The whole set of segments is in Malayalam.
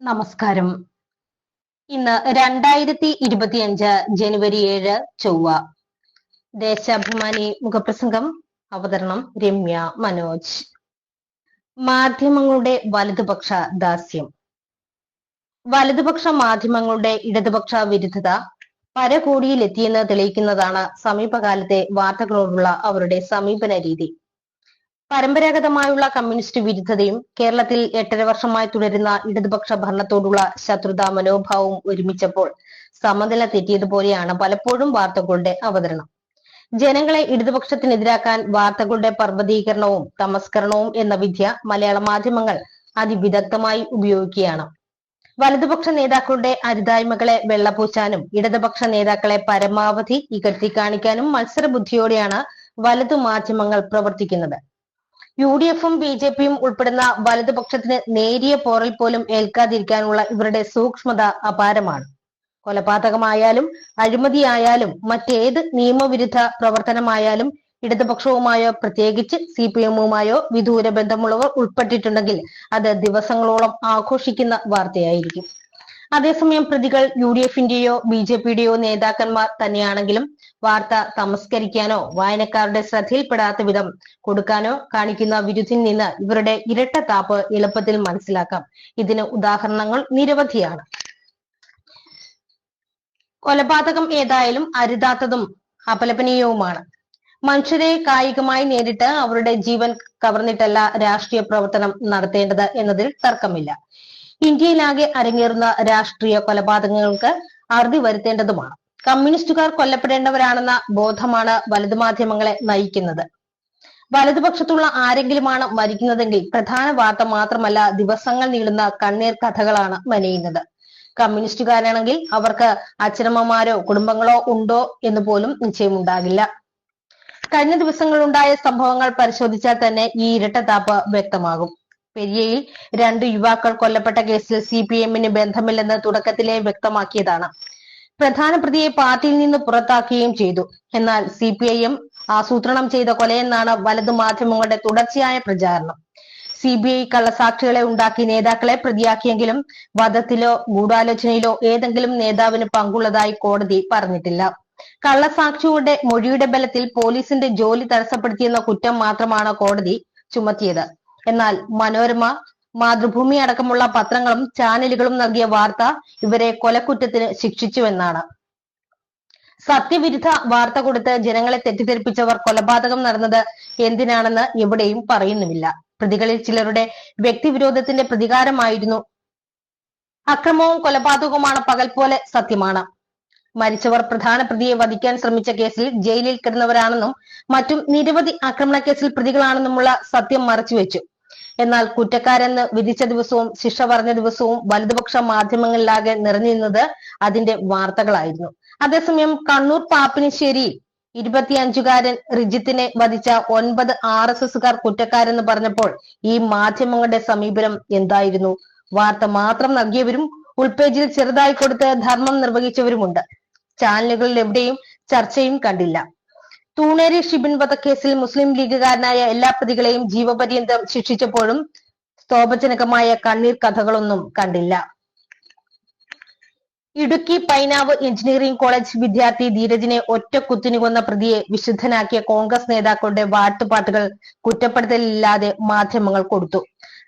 നമസ്കാരം. ഇന്ന് രണ്ടായിരത്തി ഇരുപത്തിയഞ്ച് ജനുവരി ഏഴ് ചൊവ്വ. ദേശാഭിമാനി മുഖപ്രസംഗം അവതരണം രമ്യ മനോജ്. മാധ്യമങ്ങളുടെ വലതുപക്ഷ ദാസ്യം. വലതുപക്ഷ മാധ്യമങ്ങളുടെ ഇടതുപക്ഷ വിരുദ്ധത പരകോടിയിലെത്തിയെന്ന് തെളിയിക്കുന്നതാണ് സമീപകാലത്തെ വാർത്തകളോടുള്ള അവരുടെ സമീപന രീതി പരമ്പരാഗതമായുള്ള കമ്മ്യൂണിസ്റ്റ് വിരുദ്ധതയും കേരളത്തിൽ എട്ടര വർഷമായി തുടരുന്ന ഇടതുപക്ഷ ഭരണത്തോടുള്ള ശത്രുതാ മനോഭാവവും ഒരുമിച്ചപ്പോൾ സമനില തെറ്റിയതുപോലെയാണ് പലപ്പോഴും വാർത്തകളുടെ അവതരണം. ജനങ്ങളെ ഇടതുപക്ഷത്തിനെതിരാക്കാൻ വാർത്തകളുടെ പർവതീകരണവും തമസ്കരണവും എന്ന വിദ്യ മലയാള മാധ്യമങ്ങൾ അതിവിദഗ്ധമായി ഉപയോഗിക്കുകയാണ്. വലതുപക്ഷ നേതാക്കളുടെ അരുതായ്മകളെ വെള്ളപൂച്ചാനും ഇടതുപക്ഷ നേതാക്കളെ പരമാവധി ഇകഴ്ത്തി കാണിക്കാനും മത്സരബുദ്ധിയോടെയാണ് വലതു മാധ്യമങ്ങൾ പ്രവർത്തിക്കുന്നത്. യു ഡി എഫും ബി ജെ പിയും ഉൾപ്പെടുന്ന വലതുപക്ഷത്തിന് നേരിയ പോറൽ പോലും ഏൽക്കാതിരിക്കാനുള്ള ഇവരുടെ സൂക്ഷ്മത അപാരമാണ്. കൊലപാതകമായാലും അഴിമതിയായാലും മറ്റേത് നിയമവിരുദ്ധ പ്രവർത്തനമായാലും ഇടതുപക്ഷവുമായോ പ്രത്യേകിച്ച് സി പി എമ്മുമായോ വിദൂര ബന്ധമുള്ളവർ ഉൾപ്പെട്ടിട്ടുണ്ടെങ്കിൽ അത് ദിവസങ്ങളോളം ആഘോഷിക്കുന്ന വാർത്തയായിരിക്കും. അതേസമയം പ്രതികൾ യു ഡി എഫിന്റെയോ ബി ജെ പിയുടെയോ നേതാക്കന്മാർ തന്നെയാണെങ്കിലും വാർത്ത തമസ്കരിക്കാനോ വായനക്കാരുടെ ശ്രദ്ധയിൽപ്പെടാത്ത വിധം കൊടുക്കാനോ കാണിക്കുന്ന വിരുദ്ധിൽ നിന്ന് ഇവരുടെ ഇരട്ട താപ്പ് എളുപ്പത്തിൽ മനസ്സിലാക്കാം. ഇതിന് ഉദാഹരണങ്ങൾ നിരവധിയാണ്. കൊലപാതകം ഏതായാലും അരുതാത്തതും അപലപനീയവുമാണ്. മനുഷ്യരെ കായികമായി നേരിട്ട് അവരുടെ ജീവൻ കവർന്നിട്ടല്ല രാഷ്ട്രീയ പ്രവർത്തനം നടത്തേണ്ടത് എന്നതിൽ തർക്കമില്ല. ഇന്ത്യയിലാകെ അരങ്ങേറുന്ന രാഷ്ട്രീയ കൊലപാതകങ്ങൾക്ക് അറുതി വരുത്തേണ്ടതുമാണ്. കമ്മ്യൂണിസ്റ്റുകാർ കൊല്ലപ്പെടേണ്ടവരാണെന്ന ബോധമാണ് വലതുമാധ്യമങ്ങളെ നയിക്കുന്നത്. വലതുപക്ഷത്തുള്ള ആരെങ്കിലുമാണ് മരിക്കുന്നതെങ്കിൽ പ്രധാന വാർത്ത മാത്രമല്ല ദിവസങ്ങൾ നീളുന്ന കണ്ണീർ കഥകളാണ് മെനയുന്നത്. കമ്മ്യൂണിസ്റ്റുകാരാണെങ്കിൽ അവർക്ക് അച്ഛനമ്മമാരോ കുടുംബങ്ങളോ ഉണ്ടോ എന്ന് പോലും നിശ്ചയമുണ്ടാകില്ല. കഴിഞ്ഞ ദിവസങ്ങളുണ്ടായ സംഭവങ്ങൾ പരിശോധിച്ചാൽ തന്നെ ഈ ഇരട്ടത്താപ്പ് വ്യക്തമാകും. പെരിയയിൽ രണ്ട് യുവാക്കൾ കൊല്ലപ്പെട്ട കേസിൽ സി പി എമ്മിന് ബന്ധമില്ലെന്ന് തുടക്കത്തിലെ വ്യക്തമാക്കിയതാണ്. പ്രധാന പ്രതിയെ പാർട്ടിയിൽ നിന്ന് പുറത്താക്കുകയും ചെയ്തു. എന്നാൽ സി പി ഐ എം ആസൂത്രണം ചെയ്ത കൊലയെന്നാണ് വലതു മാധ്യമങ്ങളുടെ തുടർച്ചയായ പ്രചാരണം. സി ബി ഐ കള്ളസാക്ഷികളെ ഉണ്ടാക്കി നേതാക്കളെ പ്രതിയാക്കിയെങ്കിലും വധത്തിലോ ഗൂഢാലോചനയിലോ ഏതെങ്കിലും നേതാവിന് പങ്കുള്ളതായി കോടതി പറഞ്ഞിട്ടില്ല. കള്ളസാക്ഷികളുടെ മൊഴിയുടെ ബലത്തിൽ പോലീസിന്റെ ജോലി തടസ്സപ്പെടുത്തിയെന്ന കുറ്റം മാത്രമാണ് കോടതി ചുമത്തിയത്. എന്നാൽ മനോരമ മാതൃഭൂമി അടക്കമുള്ള പത്രങ്ങളും ചാനലുകളും നൽകിയ വാർത്ത ഇവരെ കൊലക്കുറ്റത്തിന് ശിക്ഷിച്ചുവെന്നാണ്. സത്യവിരുദ്ധ വാർത്ത കൊടുത്ത് ജനങ്ങളെ തെറ്റിദ്ധരിപ്പിച്ചവർ കൊലപാതകം നടന്നത് എന്തിനാണെന്ന് എവിടെയും പറയുന്നുമില്ല. പ്രതികളിൽ ചിലരുടെ വ്യക്തിവിരോധത്തിന്റെ പ്രതികാരമായിരുന്നു. അക്രമവും കൊലപാതകവുമാണ് പകൽ പോലെ സത്യമാണ്. മരിച്ചവർ പ്രധാന പ്രതിയെ വധിക്കാൻ ശ്രമിച്ച കേസിൽ ജയിലിൽ കിടന്നവരാണെന്നും മറ്റും നിരവധി ആക്രമണ കേസിൽ പ്രതികളാണെന്നുമുള്ള സത്യം മറച്ചുവെച്ചു. എന്നാൽ കുറ്റക്കാരെന്ന് വിധിച്ച ദിവസവും ശിക്ഷ പറഞ്ഞ ദിവസവും വലതുപക്ഷ മാധ്യമങ്ങളിലാകെ നിറഞ്ഞിരുന്നത് അതിന്റെ വാർത്തകളായിരുന്നു. അതേസമയം കണ്ണൂർ പാപ്പിനിശ്ശേരി ഇരുപത്തിയഞ്ചുകാരൻ റിജിത്തിനെ വധിച്ച ഒൻപത് ആർ എസ് എസുകാർ കുറ്റക്കാരെന്ന് പറഞ്ഞപ്പോൾ ഈ മാധ്യമങ്ങളുടെ സമീപനം എന്തായിരുന്നു? വാർത്ത മാത്രം നൽകിയവരും ഉൾപേജിൽ ചെറുതായി കൊടുത്ത് ധർമ്മം നിർവഹിച്ചവരുമുണ്ട്. ചാനലുകളിൽ എവിടെയും ചർച്ചയും കണ്ടില്ല. തൂണേരി ഷിബിൻ വധക്കേസിൽ മുസ്ലിം ലീഗുകാരനായ എല്ലാ പ്രതികളെയും ജീവപര്യന്തം ശിക്ഷിച്ചപ്പോഴും സ്തോഭജനകമായ കണ്ണീർ കഥകളൊന്നും കണ്ടില്ല. ഇടുക്കി പൈനാവ് എഞ്ചിനീയറിംഗ് കോളേജ് വിദ്യാർത്ഥി ധീരജിനെ ഒറ്റ കുത്തിനു കൊന്ന പ്രതിയെ വിശുദ്ധനാക്കിയ കോൺഗ്രസ് നേതാക്കളുടെ വാട്ടുപാട്ടുകൾ കുറ്റപ്പെടുത്തലില്ലാതെ മാധ്യമങ്ങൾ കൊടുത്തു.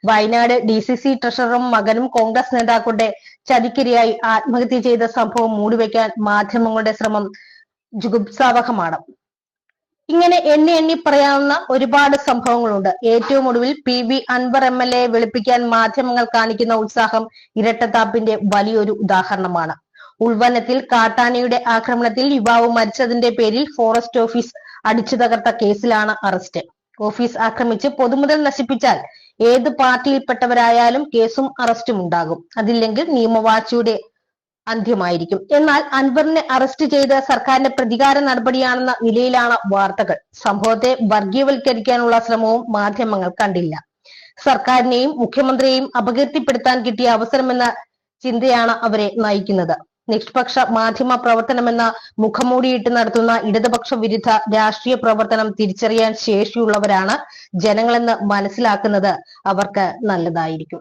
വയനാട് ഡി സി സി ട്രഷററും മകനും കോൺഗ്രസ് നേതാക്കളുടെ ചതിക്കിരയായി ആത്മഹത്യ ചെയ്ത സംഭവം മൂടിവെക്കാൻ മാധ്യമങ്ങളുടെ ശ്രമം ജുഗുപ്സാവഹമാണ്. ഇങ്ങനെ എണ്ണി എണ്ണി പറയാവുന്ന ഒരുപാട് സംഭവങ്ങളുണ്ട്. ഏറ്റവും ഒടുവിൽ P V Anvar M L A വെളുപ്പിക്കാൻ മാധ്യമങ്ങൾ കാണിക്കുന്ന ഉത്സാഹം ഇരട്ടത്താപ്പിന്റെ വലിയൊരു ഉദാഹരണമാണ്. ഉൾവനത്തിൽ കാട്ടാനയുടെ ആക്രമണത്തിൽ യുവാവ് മരിച്ചതിന്റെ പേരിൽ ഫോറസ്റ്റ് ഓഫീസ് അടിച്ചു തകർത്ത കേസിലാണ് അറസ്റ്റ് ഓഫീസ് ആക്രമിച്ച് പൊതുമുതൽ നശിപ്പിച്ചാൽ ഏത് പാർട്ടിയിൽപ്പെട്ടവരായാലും കേസും അറസ്റ്റും ഉണ്ടാകും. അതില്ലെങ്കിൽ നിയമവാഴ്ചയുടെ അന്ത്യമായിരിക്കും. എന്നാൽ അൻവറിനെ അറസ്റ്റ് ചെയ്ത് സർക്കാരിന്റെ പ്രതികാര നടപടിയാണെന്ന നിലയിലാണ് വാർത്തകൾ. സംഭവത്തെ വർഗീയവൽക്കരിക്കാനുള്ള ശ്രമവും മാധ്യമങ്ങൾ കണ്ടില്ല. സർക്കാരിനെയും മുഖ്യമന്ത്രിയെയും അപകീർത്തിപ്പെടുത്താൻ കിട്ടിയ അവസരമെന്ന ചിന്തയാണ് അവരെ നയിക്കുന്നത്. നിഷ്പക്ഷ മാധ്യമ പ്രവർത്തനമെന്ന മുഖംമൂടിയിട്ട് നടത്തുന്ന ഇടതുപക്ഷ വിരുദ്ധ രാഷ്ട്രീയ പ്രവർത്തനം തിരിച്ചറിയാൻ ശേഷിയുള്ളവരാണ് ജനങ്ങളെന്ന് മനസ്സിലാക്കുന്നത് അവർക്ക് നല്ലതായിരിക്കും.